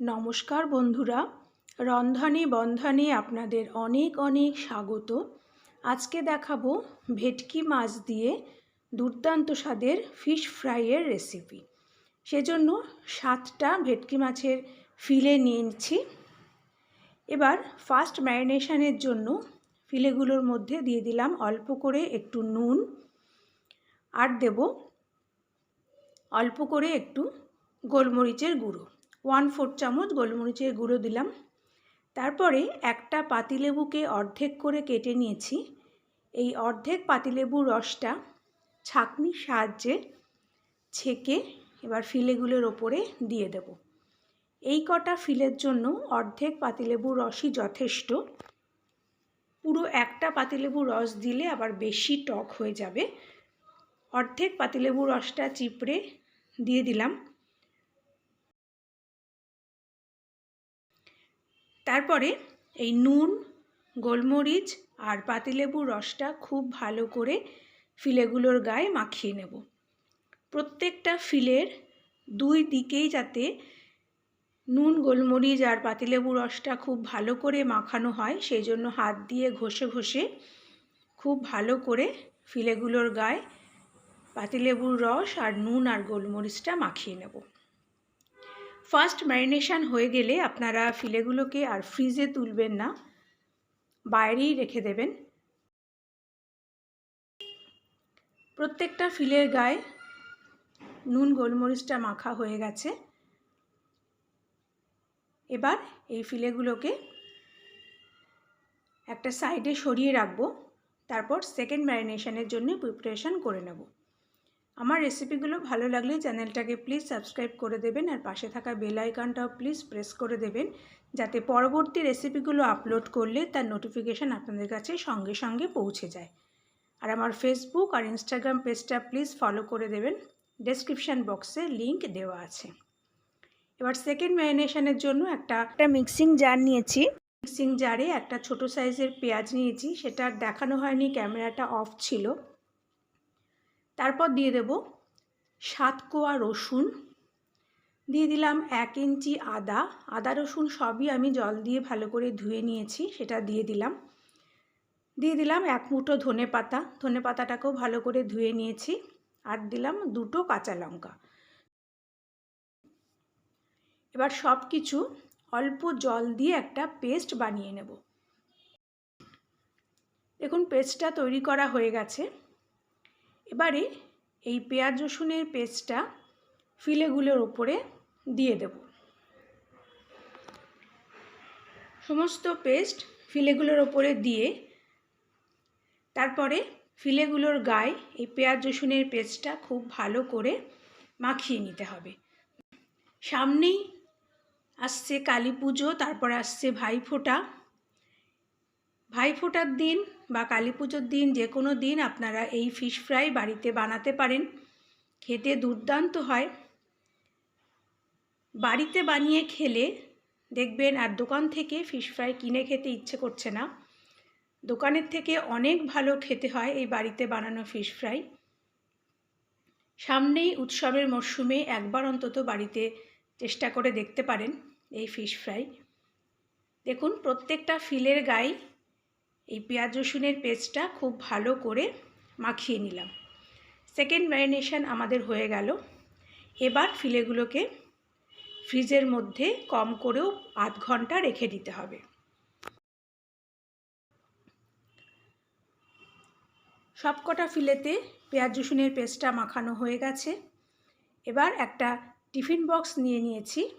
নমস্কার বন্ধুরা, রন্ধনে বন্ধনে আপনাদের অনেক অনেক স্বাগত। আজকে দেখাবো ভেটকি মাছ দিয়ে দুর্দান্ত স্বাদের ফিশ ফ্রাইয়ের রেসিপি সেজন্য সাতটা ভেটকি মাছের ফিলে নিয়ে নিচ্ছি। এবার ফার্স্ট ম্যারিনেশনের জন্য ফিলেগুলোর মধ্যে দিয়ে দিলাম অল্প করে একটু নুন। আর দেব অল্প করে একটু গোলমরিচের গুঁড়ো। ওয়ান ফোর চামচ গোলমরিচের গুঁড়ো দিলাম। তারপরে একটা পাতিলেবুকে অর্ধেক করে কেটে নিয়েছি। এই অর্ধেক পাতিলেবুর রসটা ছাঁকনির সাহায্যে ছেঁকে এবার ফিলেগুলোর ওপরে দিয়ে দেব। এই কটা ফিলের জন্য অর্ধেক পাতিলেবুর রসই যথেষ্ট। পুরো একটা পাতিলেবুর রস দিলে আবার বেশি টক হয়ে যাবে। অর্ধেক পাতিলেবুর রসটা চিপড়ে দিয়ে দিলাম। তারপরে এই নুন, গোলমরিচ আর পাতিলেবুর রসটা খুব ভালো করে ফিলেগুলোর গায়ে মাখিয়ে নেব। প্রত্যেকটা ফিলের দুই দিকেই যাতে নুন, গোলমরিচ আর পাতিলেবুর রসটা খুব ভালো করে মাখানো হয়, সেই জন্য হাত দিয়ে ঘষে ঘষে খুব ভালো করে ফিলেগুলোর গায়ে পাতিলেবুর রস আর নুন আর গোলমরিচটা মাখিয়ে নেব। ফার্স্ট ম্যারিনেশান হয়ে গেলে আপনারা ফিলেগুলোকে আর ফ্রিজে তুলবেন না। বাইরেই রেখে দেবেন। প্রত্যেকটা ফিলের গায়ে নুন, গোলমরিচটা মাখা হয়ে গেছে। এবার এই ফিলেগুলোকে একটা সাইডে সরিয়ে রাখব। তারপর সেকেন্ড ম্যারিনেশনের জন্য প্রিপারেশান করে নেব। আমার রেসিপিগুলো ভালো লাগলে চ্যানেলটাকে প্লিজ সাবস্ক্রাইব করে দেবেন আর পাশে থাকা বেল আইকনটাও প্লিজ প্রেস করে দেবেন যাতে পরবর্তী রেসিপিগুলো আপলোড করলে তার নোটিফিকেশান আপনাদের কাছে সঙ্গে সঙ্গে পৌঁছে যায়। আর আমার ফেসবুক আর ইনস্টাগ্রাম পেজটা প্লিজ ফলো করে দেবেন ডেসক্রিপশান বক্সে লিংক দেওয়া আছে। এবার সেকেন্ড ম্যারিনেশনের জন্য একটা একটা মিক্সিং জার নিয়েছি। মিক্সিং জারে একটা ছোট সাইজের পেঁয়াজ নিয়েছি সেটা দেখানো হয়নি ক্যামেরাটা অফ ছিল। তারপর দিয়ে দেব সাত কোয়া রসুন। দিয়ে দিলাম এক ইঞ্চি আদা। আদা, রসুন সবই আমি জল দিয়ে ভালো করে ধুয়ে নিয়েছি, সেটা দিয়ে দিলাম। দিয়ে দিলাম এক মুঠো ধনে পাতা। ধনে পাতাটাকেও ভালো করে ধুয়ে নিয়েছি আর দিলাম দুটো কাঁচা লঙ্কা। এবার সব কিছু অল্প জল দিয়ে একটা পেস্ট বানিয়ে নেব। দেখুন, পেস্টটা তৈরি করা হয়ে গেছে। এবারে এই পেঁয়াজ রসুনের পেস্টটা ফিলেগুলোর ওপরে দিয়ে দেব। সমস্ত পেস্ট ফিলেগুলোর ওপরে দিয়ে তারপরে ফিলেগুলোর গায়ে এই পেঁয়াজ রসুনের পেস্টটা খুব ভালো করে মাখিয়ে নিতে হবে। সামনেই আসছে কালী পুজো, তারপর আসছে ভাইফোঁটা। ভাইফোঁটার দিন বা কালী পুজোর দিন যে কোনো দিন আপনারা এই ফিশ ফ্রাই বাড়িতে বানাতে পারেন। খেতে দুর্দান্ত হয়। বাড়িতে বানিয়ে খেলে দেখবেন আর দোকান থেকে ফিশ ফ্রাই কিনে খেতে ইচ্ছে করছে না। দোকানের থেকে অনেক ভালো খেতে হয় এই বাড়িতে বানানো ফিশ ফ্রাই সামনেই উৎসবের মরশুমে একবার অন্তত বাড়িতে চেষ্টা করে দেখতে পারেন এই ফিশ ফ্রাই দেখুন, প্রত্যেকটা ফিলের গায়ে এই পেঁয়াজ রসুনের পেস্টটা খুব ভালো করে মাখিয়ে নিলাম। সেকেন্ড ম্যারিনেশন আমাদের হয়ে গেল। এবার ফিলেগুলোকে ফ্রিজের মধ্যে কম করেও আধ ঘণ্টা রেখে দিতে হবে। সবকটা ফিলেতে পেঁয়াজ রসুনের পেস্টটা মাখানো হয়ে গেছে। এবার একটা টিফিন বক্স নিয়ে নিয়েছি।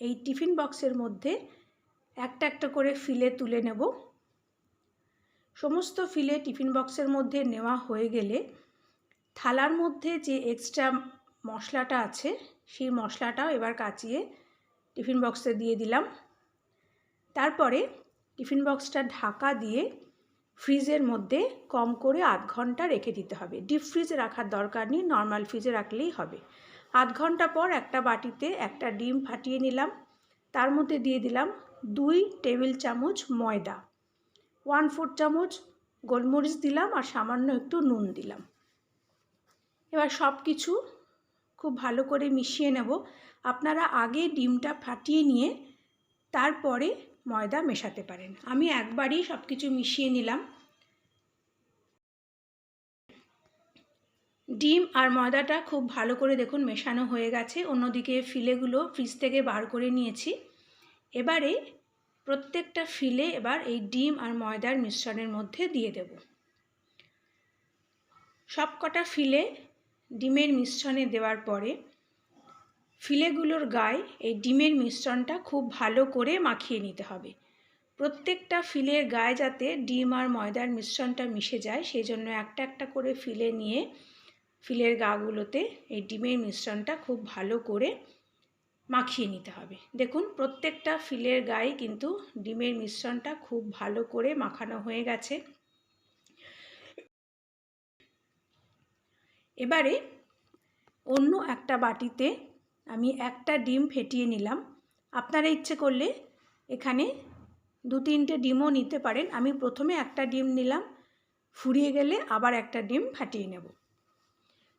এই টিফিন বক্সের মধ্যে একটা একটা করে ফিলে তুলে নেব। সমস্ত ফিলে টিফিন বক্সের মধ্যে নেওয়া হয়ে গেলে থালার মধ্যে যে এক্সট্রা মশলাটা আছে, সেই মশলাটাও এবার কাচিয়ে টিফিন বক্সে দিয়ে দিলাম। তারপরে টিফিন বক্সটা ঢাকা দিয়ে ফ্রিজের মধ্যে কম করে আধ ঘণ্টা রেখে দিতে হবে। ডিপ ফ্রিজে রাখার দরকার নেই, নর্মাল ফ্রিজে রাখলেই হবে। আধ ঘণ্টা পর একটা বাটিতে একটা ডিম ফাটিয়ে নিলাম। তার মধ্যে দিয়ে দিলাম দুই টেবিল চামচ ময়দা। ওয়ান ফোর চামচ গোলমরিচ দিলাম আর সামান্য একটু নুন দিলাম। এবার সব কিছু খুব ভালো করে মিশিয়ে নেব। আপনারা আগে ডিমটা ফাটিয়ে নিয়ে তারপরে ময়দা মেশাতে পারেন। আমি একবারই সব কিছু মিশিয়ে নিলাম। ডিম আর ময়দাটা খুব ভালো করে দেখুন মেশানো হয়ে গেছে। অন্যদিকে ফিলেগুলো ফ্রিজ থেকে বার করে নিয়েছি। এবারে প্রত্যেকটা ফিলে এবার এই ডিম আর ময়দার মিশ্রণের মধ্যে দিয়ে দেব। সব কটা ফিলে ডিমের মিশ্রণে দেওয়ার পরে ফিলেগুলোর গায়ে এই ডিমের মিশ্রণটা খুব ভালো করে মাখিয়ে নিতে হবে। প্রত্যেকটা ফিলের গায়ে যাতে ডিম আর ময়দার মিশ্রণটা মিশে যায় সেই জন্য একটা একটা করে ফিলে নিয়ে ফিলের গাগুলোতে এই ডিমের মিশ্রণটা খুব ভালো করে মাখিয়ে নিতে হবে। দেখুন, প্রত্যেকটা ফিলের গায়ে কিন্তু ডিমের মিশ্রণটা খুব ভালো করে মাখানো হয়ে গেছে। এবারে অন্য একটা বাটিতে আমি একটা ডিম ফেটিয়ে নিলাম। আপনারা ইচ্ছে করলে এখানে দু তিনটে ডিমও নিতে পারেন। আমি প্রথমে একটা ডিম নিলাম, ফুরিয়ে গেলে আবার একটা ডিম ফাটিয়ে নেব।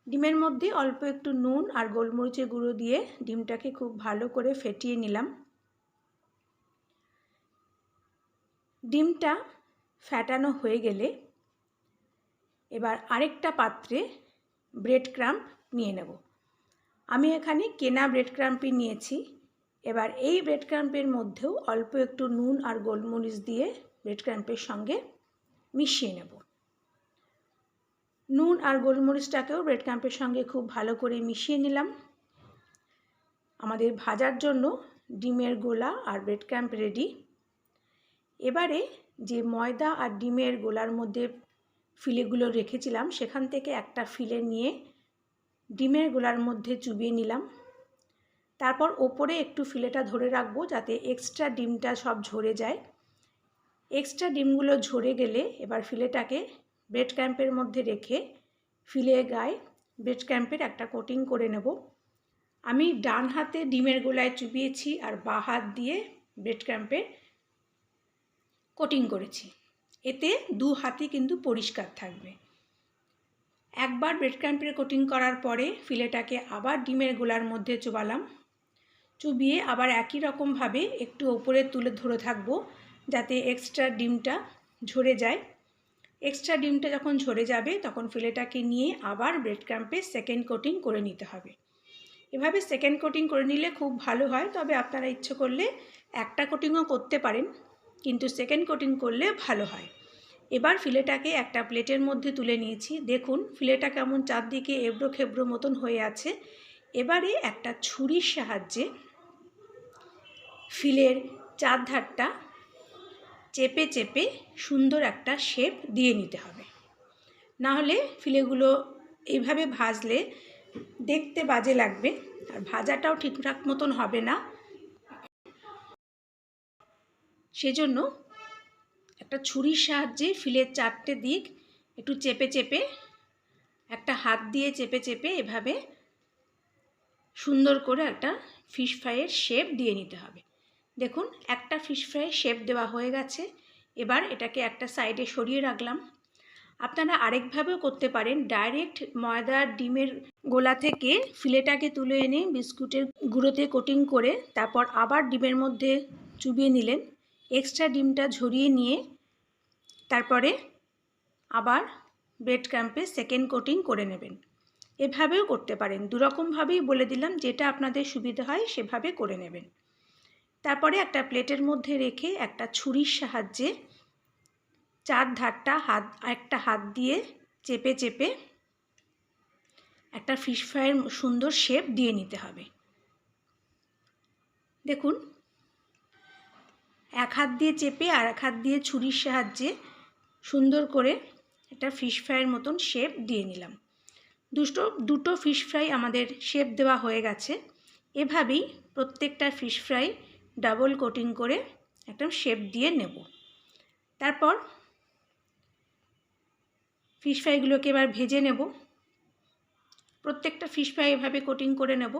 ডিমের মধ্যে অল্প একটু নুন আর গোলমরিচের গুঁড়ো দিয়ে ডিমটাকে খুব ভালো করে ফেটিয়ে নিলাম। ডিমটা ফ্যাটানো হয়ে গেলে এবার আরেকটা পাত্রে ব্রেড ক্রাম্প নিয়ে নেব। আমি এখানে কেনা ব্রেড ক্রাম্পই নিয়েছি। এবার এই ব্রেড ক্রাম্পের মধ্যেও অল্প একটু নুন আর গোলমরিচ দিয়ে ব্রেড ক্রাম্পের সঙ্গে মিশিয়ে নেব। নুন আর গোলমরিচটাকেও ব্রেড ক্যাম্পের সঙ্গে খুব ভালো করে মিশিয়ে নিলাম। আমাদের ভাজার জন্য ডিমের গোলা আর ব্রেড ক্যাম্প রেডি। এবারে যে ময়দা আর ডিমের গোলার মধ্যে ফিলেগুলো রেখেছিলাম, সেখান থেকে একটা ফিলে নিয়ে ডিমের গোলার মধ্যে চুবিয়ে নিলাম। তারপর ওপরে একটু ফিলেটা ধরে রাখব যাতে এক্সট্রা ডিমটা সব ঝরে যায়। এক্সট্রা ডিমগুলো ঝরে গেলে এবার ফিলেটাকে ব্রেড ক্যাম্পের মধ্যে রেখে ফিলে গায়ে ব্রেড ক্যাম্পের একটা কোটিং করে নেব। আমি ডান হাতে ডিমের গোলায় চুবিয়েছি আর বা হাত দিয়ে ব্রেড ক্যাম্পে কোটিং করেছি। এতে দু হাতই কিন্তু পরিষ্কার থাকবে। একবার ব্রেড ক্যাম্পের কোটিং করার পরে ফিলেটাকে আবার ডিমের গোলার মধ্যে চুবালাম। চুবিয়ে আবার একই রকমভাবে একটু ওপরে তুলে ধরে থাকব যাতে এক্সট্রা ডিমটা ঝরে যায়। এক্সট্রা ডিমটা যখন ঝরে যাবে, তখন ফিলেটাকে নিয়ে আবার ব্রেড ক্রাম্পে সেকেন্ড কোটিং করে নিতে হবে। এভাবে সেকেন্ড কোটিং করে নিলে খুব ভালো হয়, তবে আপনারা ইচ্ছে করলে একটা কোটিংও করতে পারেন, কিন্তু সেকেন্ড কোটিং করলে ভালো হয়। এবার ফিলেটাকে একটা প্লেটের মধ্যে তুলে নিয়েছি। দেখুন, ফিলেটা কেমন চারদিকে এবড়ো খেবড়ো মতন হয়ে আছে। এবারে একটা ছুরির সাহায্যে ফিলের চার ধারটা চেপে চেপে সুন্দর একটা শেপ দিয়ে নিতে হবে। না হলে ফিলেগুলো এইভাবে ভাজলে দেখতে বাজে লাগবে, আর ভাজাটাও ঠিকঠাক মতন হবে না। সেজন্য একটা ছুরির সাহায্যে ফিলের চারটে দিক একটু চেপে চেপে, একটা হাত দিয়ে চেপে চেপে এভাবে সুন্দর করে একটা ফিশ ফ্রাইয়ের শেপ দিয়ে নিতে হবে। দেখুন, একটা ফিশ ফ্রাই শেপ দেওয়া হয়ে গেছে। এবার এটাকে একটা সাইডে সরিয়ে রাখলাম। আপনারা আরেকভাবেও করতে পারেন। ডাইরেক্ট ময়দার ডিমের গোলা থেকে ফিলেটাকে তুলে এনে বিস্কুটের গুঁড়োতে কোটিং করে তারপর আবার ডিমের মধ্যে চুবিয়ে নিলেন। এক্সট্রা ডিমটা ঝরিয়ে নিয়ে তারপরে আবার ব্রেড ক্যাম্পে সেকেন্ড কোটিং করে নেবেন। এভাবেও করতে পারেন। দুরকমভাবেই বলে দিলাম, যেটা আপনাদের সুবিধা হয় সেভাবে করে নেবেন। তারপরে একটা প্লেটের মধ্যে রেখে একটা ছুরির সাহায্যে চার ধারটা হাত একটা হাত দিয়ে চেপে চেপে একটা ফিশ ফ্রাইয়ের সুন্দর শেপ দিয়ে নিতে হবে। দেখুন, এক হাত দিয়ে চেপে আর এক হাত দিয়ে ছুরির সাহায্যে সুন্দর করে একটা ফিশ ফ্রাইয়ের মতন শেপ দিয়ে নিলাম। দুটো দুটো ফিশ ফ্রাই আমাদের শেপ দেওয়া হয়ে গেছে। এভাবেই প্রত্যেকটা ফিশ ফ্রাই ডাবল কোটিং করে একটা শেপ দিয়ে নেব। তারপর ফিশ ফ্রাইগুলোকে এবার ভেজে নেব। প্রত্যেকটা ফিশ ফ্রাই এভাবে কোটিং করে নেব।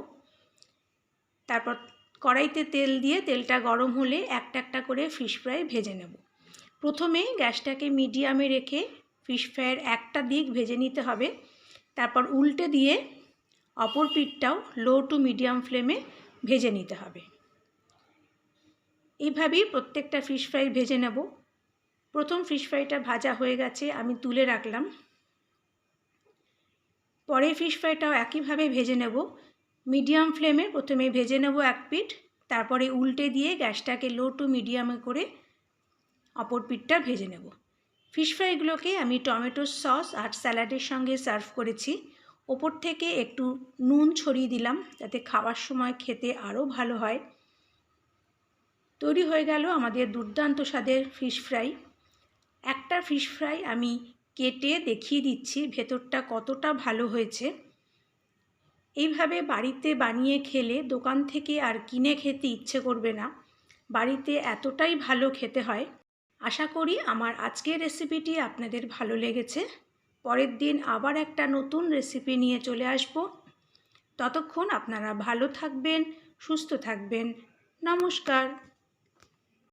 তারপর কড়াইতে তেল দিয়ে তেলটা গরম হলে একটা একটা করে ফিশ ফ্রাই ভেজে নেব। প্রথমে গ্যাসটাকে মিডিয়ামে রেখে ফিশ ফ্রাইয়ের একটা দিক ভেজে নিতে হবে। তারপর উল্টে দিয়ে অপর পিঠটাও লো টু মিডিয়াম ফ্লেমে ভেজে নিতে হবে। এইভাবেই প্রত্যেকটা ফিশ ফ্রাই ভেজে নেব। প্রথম ফিশ ফ্রাইটা ভাজা হয়ে গেছে, আমি তুলে রাখলাম। পরে ফিশ ফ্রাইটাও একইভাবে ভেজে নেব। মিডিয়াম ফ্লেমে প্রথমে ভেজে নেব এক পিঠ, তারপরে উল্টে দিয়ে গ্যাসটাকে লো টু মিডিয়ামে করে অপর পিঠটা ভেজে নেব। ফিশ ফ্রাইগুলোকে আমি টমেটো সস আর স্যালাডের সঙ্গে সার্ভ করেছি। ওপর থেকে একটু নুন ছড়িয়ে দিলাম, যাতে খাওয়ার সময় খেতে আরও ভালো হয়। তৈরি হয়ে গেল আমাদের দুর্দান্ত স্বাদের ফিশ ফ্রাই একটা ফিশ ফ্রাই আমি কেটে দেখিয়ে দিচ্ছি, ভেতরটা কতটা ভালো হয়েছে। এইভাবে বাড়িতে বানিয়ে খেলে দোকান থেকে আর কিনে খেতে ইচ্ছে করবে না। বাড়িতে এতটাই ভালো খেতে হয়। আশা করি আমার আজকের রেসিপিটি আপনাদের ভালো লেগেছে। পরের দিন আবার একটা নতুন রেসিপি নিয়ে চলে আসব। ততক্ষণ আপনারা ভালো থাকবেন, সুস্থ থাকবেন। নমস্কার।